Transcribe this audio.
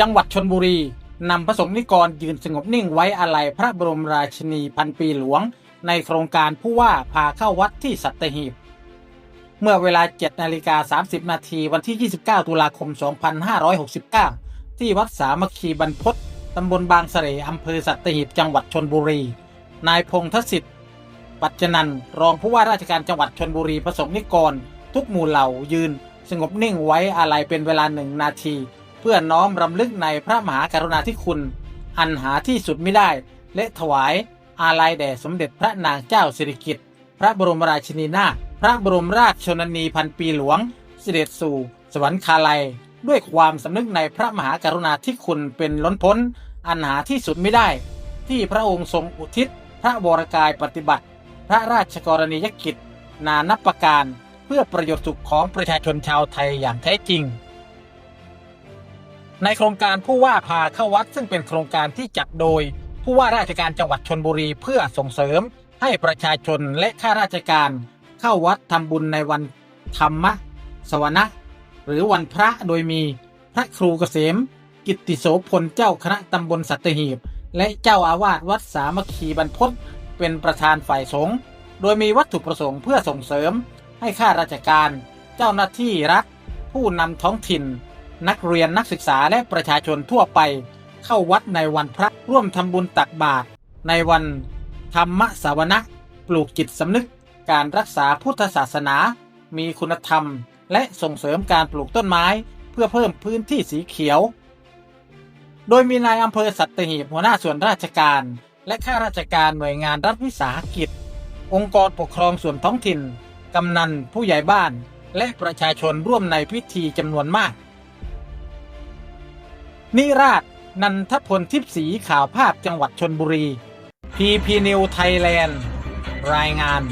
จังหวัดชนบุรีนำพระสงฆ์นิกรยืนสงบนิ่งไว้อาลัยพระบรมราชินีพันปีหลวง ในโครงการผู้ว่าพาเข้าวัดที่สัตหีบ เมื่อเวลา 7นาฬิกา30 นาทีวันที่ 29 ตุลาคม 2569 ที่วัดสามัคคีบรรพตตำบลบางเสร่อำเภอสัตหีบจังหวัดชนบุรี นายพงษ์ทศิษฐ์ปัจจนันท์รองผู้ว่าราชการจังหวัดชนบุรีประสงค์นิกร ทุกหมู่เหล่ายืน สงบนิ่งไว้อาลัยเป็นเวลาหนึ่งนาที เพื่อน้อมรำลึกในพระมหากรุณาธิคุณ อันหาที่สุดไม่ได้ และถวายอาลัยแด่สมเด็จพระนางเจ้าสิริกิติ์พระบรมราชินีนาถพระบรมราชชนนีพันปีหลวง เสด็จสู่ สวรรคาลัย ด้วยความสำนึกในพระมหากรุณาธิคุณเป็นล้นพ้น อันหาที่สุดไม่ได้ ที่พระองค์ทรงอุทิศ พระวรกายปฏิบัติ พระราชกรณียกิจ นานับประการ เพื่อประโยชน์สุขของประชาชนชาวไทยอย่างแท้จริง ในโครงการผู้ว่าพาเข้าวัดซึ่งเป็นโครงการที่จัดโดย ผู้ว่าราชการจังหวัดชนบุรีเพื่อส่งเสริมให้ประชาชนและข้าราชการ เข้าวัดทำบุญในวันธรรมะ สวนะหรือวันพระโดยมีพระครูเกษม กิตติโสพลเจ้าคณะตำบลสัตหีบ และเจ้าอาวาสวัดสามัคคีบรรพตเป็นประธานฝ่ายสงฆ์โดยมีวัตถุประสงค์เพื่อส่งเสริม ให้ข้าราชการ เจ้าหน้าที่รัฐ ผู้นำท้องถิ่น นักเรียนนักศึกษาและประชาชนทั่วไป เข้าวัดในวันพระร่วมทำบุญตักบาตรในวันธรรมสาวนะปลูกจิตสำนึกการรักษาพุทธศาสนา มีคุณธรรม และส่งเสริมการปลูกต้นไม้ เพื่อเพิ่มพื้นที่สีเขียว โดยมีนายอำเภอสัตหีบหัวหน้าส่วนราชการ และข้าราชการหน่วยงานรัฐวิสาหกิจ องค์กรปกครองส่วนท้องถิ่น กำนันผู้ใหญ่บ้าน และประชาชนร่วมในพิธีจำนวนมาก นิราช นันทพลทิพย์สีข่าวภาพจังหวัดชนบุรีพีพีนิวไทยแลนด์ รายงาน